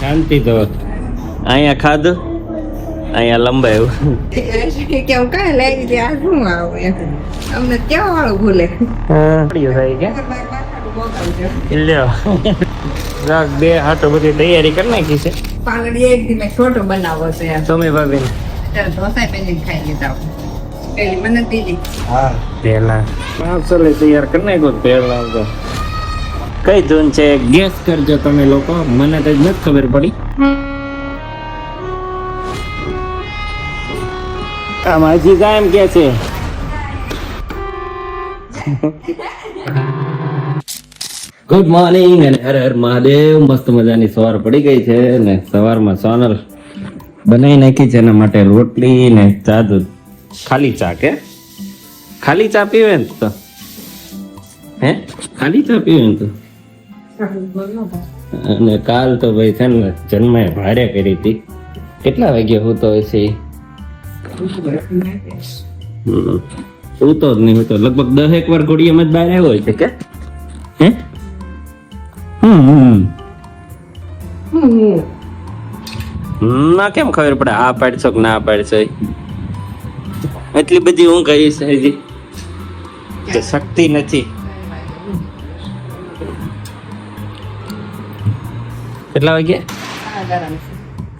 શાંતિ તો અહીંયા ખાધું અહીંયા લંબાયું કેમ કઈ લઈ આ શું આવે અમને કેવા વાળું ભૂલે બે હાટો બધી તૈયારી કરી નાખી છે. પાંગડી એક દી મેં છોટો બનાવો છે તમે ભાભી ઢોસા પેલી ખાઈ લીધા. પેલી મને દીધી. હા. પેલા પાંચસો લે તૈયાર કરી નાખ્યો પેલા તો. કઈ ધૂન છે? ગેસ કરજો તમે લોકો મને તો નથી ખબર પડી. આમ હજી કાયમ કે છે? ગુડ મોર્નિંગ અને હર હર મહાદેવ. મસ્ત મજાની સવાર પડી ગઈ છે ને સવારમાં સોનલ બનાવી નાખી છે એના માટે રોટલી ને ચા દૂધ. ખાલી ચા કે? ખાલી ચા પીવે ને તો? હે? ખાલી ચા પીવે ને તો? અને કાલ તો ભાઈ છે ને જન્મે ભાડે કરી હતી. કેટલા વાગ્યે હું તો હશે? હમ. હું તો જ નહીં, હું તો લગભગ દસ એક વાર ઘોડીએમાં જ બહાર આવ્યો છે કે? હે? હમ હમ. ના, કેમ ખબર પડે? આ પાડશો કે ના પાડશો? એટલી બધી હું કહીશ હજી. કે શક્તિ નથી. કેટલા વાગ્યા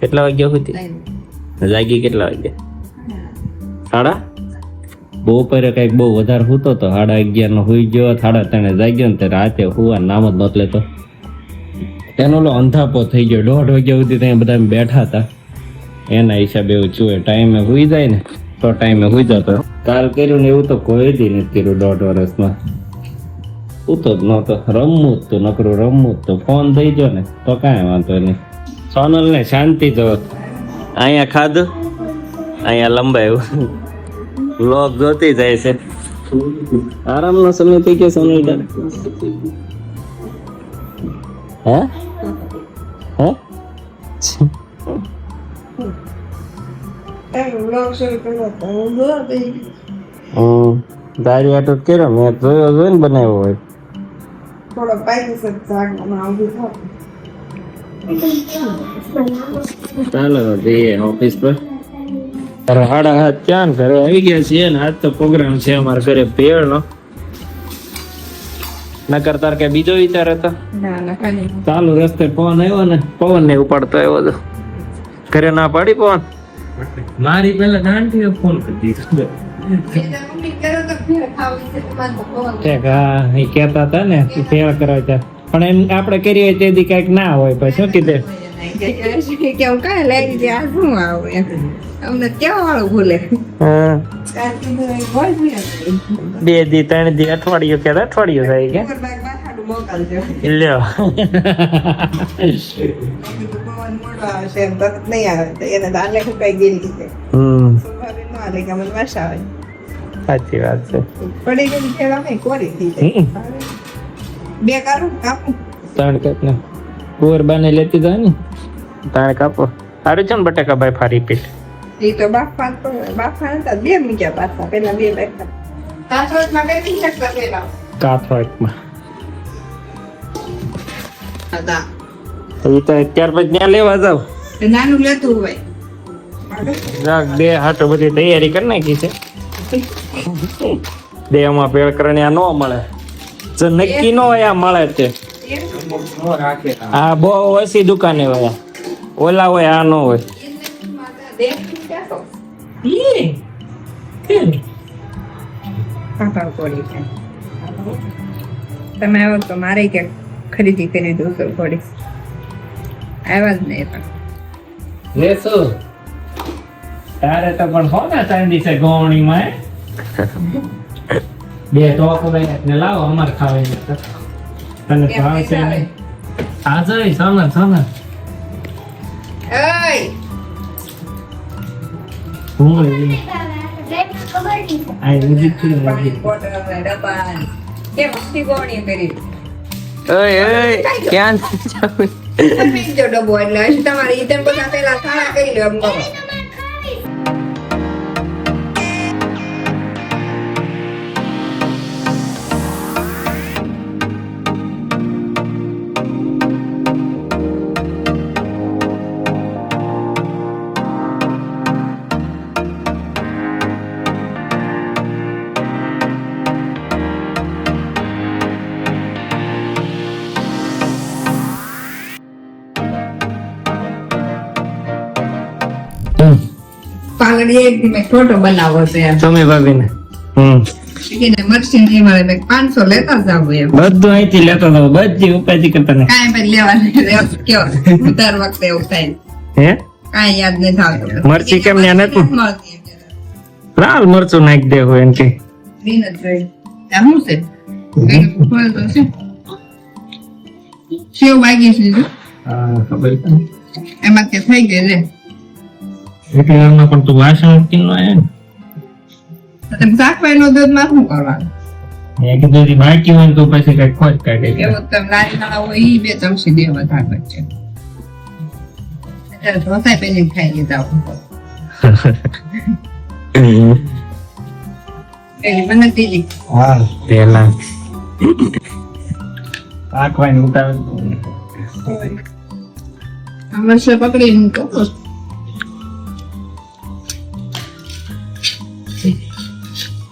કેટલા વાગ્યા સુધી? જાગી કેટલા વાગ્યા? સાડા? બપોરે કંઈક બહુ વધારે સૂતો તો સાડા અગિયાર નો હુઈ ગયો, સાડા ત્રણે જાગ્યો ને રાતે હુવા નામ જ નહોત લેતો. એનો લો અંધાપો થઈ ગયો, દોઢ વાગ્યા સુધી ત્યાં બધા બેઠા હતા. એના હિસાબે એવું ચુએ ટાઈમે સુઈ જાય ને, તો ટાઈમે સુઈ જતો. કાલ કર્યું ને એવું તો કોઈ દી નથી કર્યું દોઢ વર્ષમાં. ઉતો જ નહોતો રમવું જ તો નકરું રમવું જ તો. ફોન થઈ ગયો ને તો કાંઈ વાંધો નહીં. સોનલ ને શાંતિ તો અહીંયા ખાધું અહીંયા લંબાયું લોક જોતી જાય છે. આરામનો સમય થઈ ગયો સોનલ બેન હે? હે તારી આટો કર્યો મેં જોયો જોઈને બનાવ્યો હોય. થોડો પાકી શાક બનાવું ચાલો જઈએ ઓફિસ પર. હાડા હાથ ક્યાં ઘરે આવી ગયા છીએ ને? આજ તો પ્રોગ્રામ છે અમારા ઘરે ભેળનો. નકર તાર કે બીજો વિચાર હતો? ના ના ચાલુ રસ્તે પવન આવ્યો ને પવન ને ઉપાડતો આવ્યો તો. ઘરે ના પાડી પવન મારી પેલા નાનથી ફોન કરી દીધો. કરો એ કહેતા હતા ને ફેર કરવા ત્યાં પણ એમ આપણે કરીએ હોય તેથી કંઈક ના હોય પછી શું કીધે? કેવું કાંઈ લઈ આ શું આવે અમને કેવા વાળું ભૂલે. બે દી ત્રણ દી અઠવાડિયું કે અઠવાડિયું થાય કે? લ્યો. નહીં આવે એને તો કઈ ગયેલી છે હમ. સુભાવે ન આલે કે અમને આવે સાચી વાત છે. પડી ગઈ છે અમે કોરી થઈ બે કારું કાપું. ત્રણ કાપ ને. કુંવર બાને લેતી જાય ને. ત્રણ કાપો. સારું છે ને બટાકા ભાઈ ફારી પીટ એ તો બાફા તો બાફા હતા બે મૂક્યા પાછા પેલા બે બેઠા બે પેલા હતા એ તો ત્યાર પછી ત્યાં લેવા જાવ. નાનું લેતું હોય. જાગ બે હાટો બધી તૈયારી કરી નાખી છે. દેહમાં પેળ કરણી આ ન મળે. જો નક્કી ન હોય આ મળે તે. હા બહુ ઓછી દુકાને હોય. ઓલા હોય આ ન હોય. તમે આવો તો મારે કે ખરીદી કરી દઉં તો પડી આવ્યા જ નહીં પણ. તારે તો પણ હો ને ચાંદી છે ગોવણીમાં બે ટોક ને લાવો અમાર ખાવાની. તો. તને ભાવ છે ને? આ જઈ સામે સામે એય હું એ આ કરી. ઓય ઓય ક્યાં જાવ ડબ્બો એટલે તમારે ઈતન બધા પેલા ખાવા કરી લો એમ કરો ખાલી એક દી મેં ફોટો બનાવો છે તમે ભાભીને. હમ. એને મરસી નહીં મળે મેં પાંચસો લેતા જાવ એમ. બધું અહીંથી લેતો હતો બધી ઉપાધિ કરતા ને કાંઈ પછી લેવા કયો દર વખતે એવું થાય. હે? કાંઈ યાદ નહીં થતું. મરચી કેમ ન્યા નતું? મળતી એમ જરા. લાલ મરચું નાખી દેવું એમ કે. ગ્રીન જ જોઈ. શું છે? સેવ વાગી છે. એમાં કે થઈ ગઈ લે એટલે એમાં પણ તું વાસણ કિલો આવે ને તમે શાકભાઈનો દૂધમાં શું કરવાનું કીધું ઈ બાકી હોય ને તો પછી કઈ ખોજ કાઢે એવું તમે લારી ના હોય ઈ બે ચમચી બે વધારે વચ્ચે અત્યારે ઢોસા પેલી ખાઈ લીધા પેલી મને દીધી હા પેલા પાકવાની ઉતાવળ હંમેશા પકડીને કહું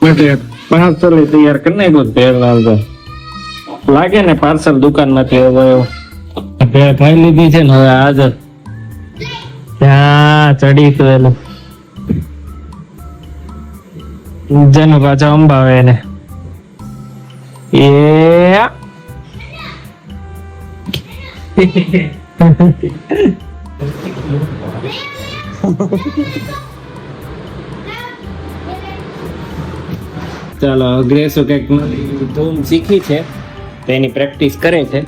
માટે પાર્સલ તૈયાર કરી નાખ્યું પહેલા તો. લાગે ને પાર્સલ દુકાનમાંથી આવ્યો ભેળ ખાઈ લીધી છે ને હવે આજ ત્યાં ચડી ગયેલું એનું. પાછા પાછો અંબાવે ને એ ચાલો અગ્રેસો કંઈક ધૂન શીખી છે તેની પ્રેક્ટિસ કરે છે.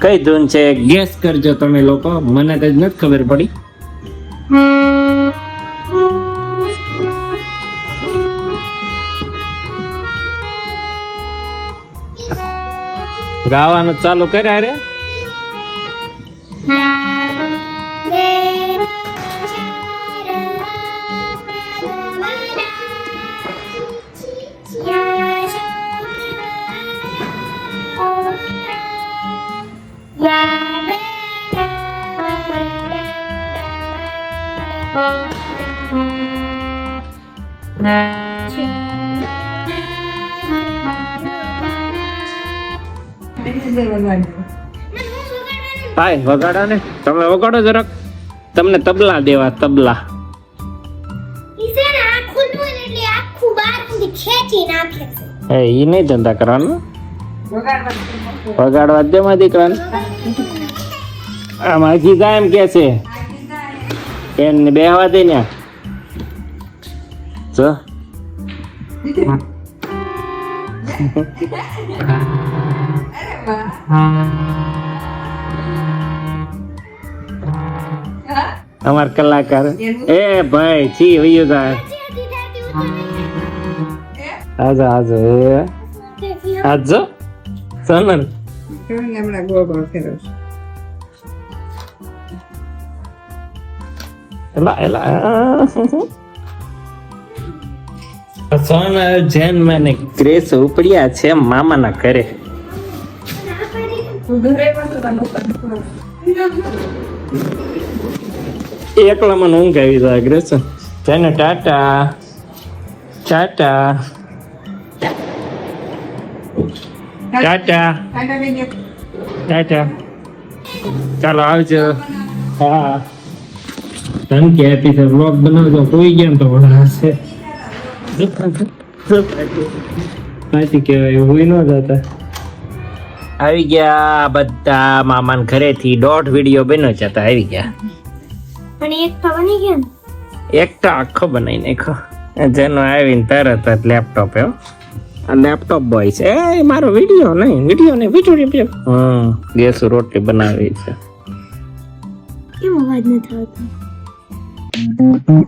કઈ ધૂન છે? ગેસ કરજો તમે લોકો, મને તો નથી ખબર પડી. ગાવાનું ચાલુ કર્યા રે. હાય વગાડો ને. તમે વગાડો જરાક. તમને તબલા દેવા, તબલા. એ, ઈ નહીં ધંધા કરવાનું? વગાડવા દે માં દીકરાને. આ માજી એમ કે છે? એને બેહવા દે ને. જો. અમાર કલાકાર. એ ભાઈ છી વયું જાય આજો આજો એ. આજો કેમ હમણાં ગોળ ગોળ ફેરવ એલા એલા સોનલ જેન મને ગ્રેસ ઉપડ્યા છે મામાના ઘરે. એકલા મને ઊંઘ આવી જાય ગ્રેસ જેને ટાટા. ટાટા. ટાટા. ટાટા. ચાલો આવજો. હા. ધમકી આપી છે વ્લોગ બનાવજો કોઈ ગયા ને તો હશે પાછી કહેવાય હોય ન જતા આવી ગયા બધા મામાન ઘરેથી દોઢ વીડિયો બન્યો છે તો આવી ગયા પણ એક તો બની ગયો ને એક તો આખો બનાવી નાખો જેનો આવીને તરત જ લેપટોપ એવો આ લેપટોપ બોય છે એ મારો વીડિયો નહીં વીડિયો નહીં વીડિયો હમ ગેસ રોટલી બનાવી છે કેમ અવાજ નથી આવતો Thank you.